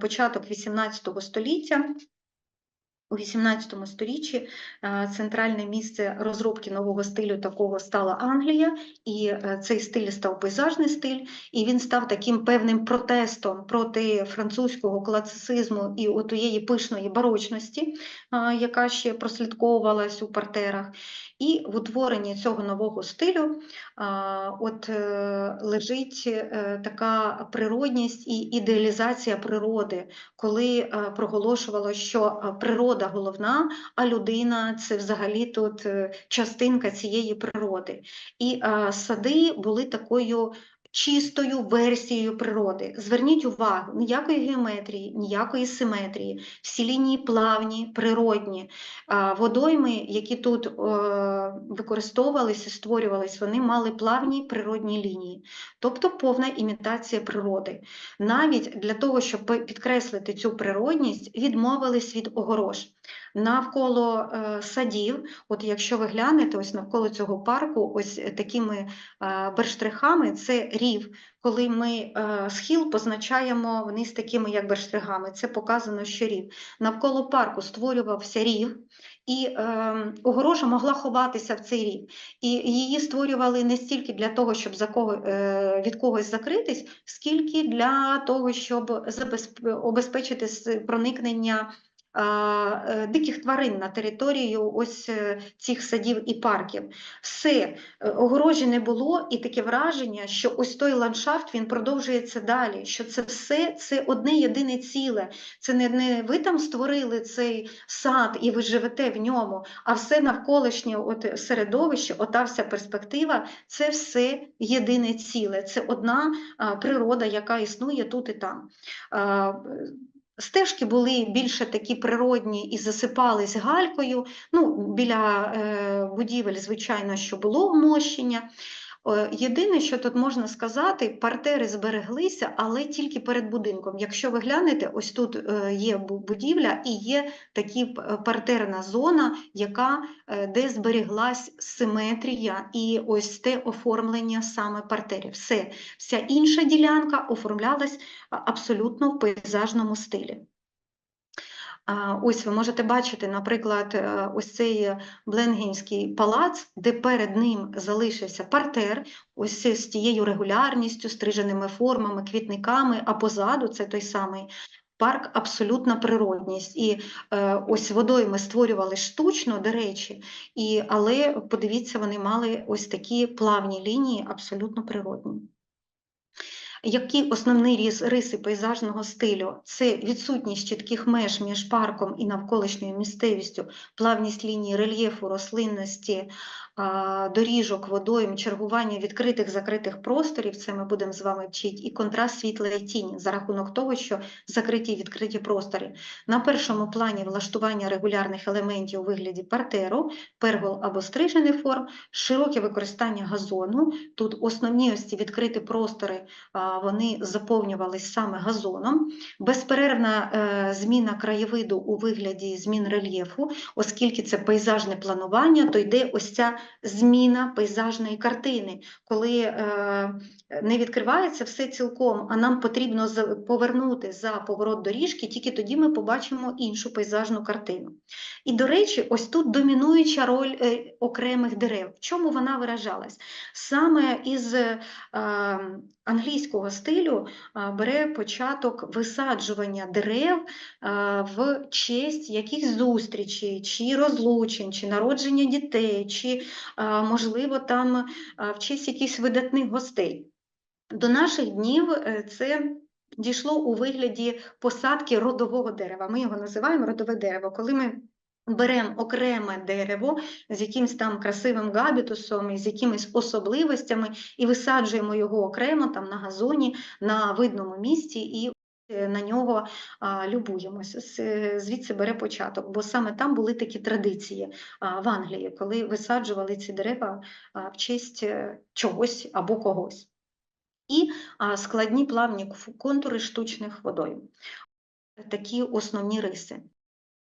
початок 18 століття. У 18 сторіччі е, центральне місце розробки нового стилю такого стала Англія, і е, цей стиль став пейзажний стиль, і він став таким певним протестом проти французького класицизму і отієї пишної барочності, е, яка ще прослідковувалась у партерах. І в утворенні цього нового стилю от лежить така природність і ідеалізація природи, коли проголошувало, що природа природа головна, а людина це взагалі тут е, частинка цієї природи. І а, сади були такою. Чистою версією природи. Зверніть увагу, ніякої геометрії, ніякої симетрії, всі лінії плавні, природні. Водойми, які тут е, використовувалися, створювалися, вони мали плавні природні лінії, тобто повна імітація природи. Навіть для того, щоб підкреслити цю природність, відмовились від огорож. Навколо е, садів, от якщо ви глянете, ось навколо цього парку, ось такими е, берштрихами, це рів. Коли ми е, схил позначаємо вниз такими як берштригами, це показано, що рів. Навколо парку створювався рів, і е, огорожа могла ховатися в цей рів. І її створювали не стільки для того, щоб за кого, е, від когось закритись, скільки для того, щоб забезпечити проникнення диких тварин на територію ось е, цих садів і парків. Все, е, огорожі не було, і таке враження, що ось той ландшафт він продовжується далі, що це все це одне єдине ціле. Це не, не ви там створили цей сад і ви живете в ньому, а все навколишнє от середовище, ота вся перспектива це все єдине ціле. Це одна природа, яка існує тут і там. Стежки були більше такі природні і засипались галькою. Ну, Біля е, будівель, звичайно, що було вмощення. Е, єдине, що тут можна сказати, партери збереглися, але тільки перед будинком. Якщо ви глянете, ось тут е, є будівля і є така е, партерна зона, яка, де збереглась симетрія і ось те оформлення саме партерів. Все, Вся інша ділянка оформлялась абсолютно в пейзажному стилі. Ось ви можете бачити, наприклад, е, ось цей Бленгенський палац, де перед ним залишився партер, ось з тією регулярністю, стриженими формами, квітниками, а позаду це той самий. Парк абсолютна природність. І е, ось водою ми створювали штучно, до речі, і, але подивіться, вони мали ось такі плавні лінії, абсолютно природні. Які основні риси пейзажного стилю? Це відсутність чітких меж між парком і навколишньою місцевістю, плавність лінії рельєфу, рослинності, доріжок, водойм, чергування відкритих закритих просторів, це ми будемо з вами вчити, і контраст світла і тіні за рахунок того, що закриті відкриті простори. На першому плані влаштування регулярних елементів у вигляді партеру, пергол або стрижений форм, широке використання газону. Тут основні ось ці відкриті простори вони заповнювалися саме газоном, безперервна е, зміна краєвиду у вигляді змін рельєфу, оскільки це пейзажне планування, то йде ось ця зміна пейзажної картини, коли е, не відкривається все цілком, а нам потрібно повернути за поворот доріжки, тільки тоді ми побачимо іншу пейзажну картину. І, до речі, ось тут домінуюча роль е, окремих дерев. В чому вона виражалась? Саме із е, англійського стилю бере початок висаджування дерев в честь якихось зустрічей, чи розлучень, чи народження дітей, чи, можливо, там в честь якихось видатних гостей. До наших днів е, це дійшло у вигляді посадки родового дерева. Ми його називаємо родове дерево. Коли ми беремо окреме дерево з якимось там красивим габітусом, з якимись особливостями, і висаджуємо його окремо там на газоні, на видному місці. і на нього любуємося, звідси бере початок, бо саме там були такі традиції в Англії, коли висаджували ці дерева в честь е, чогось або когось. І складні плавні контури штучних водойм. Такі основні риси.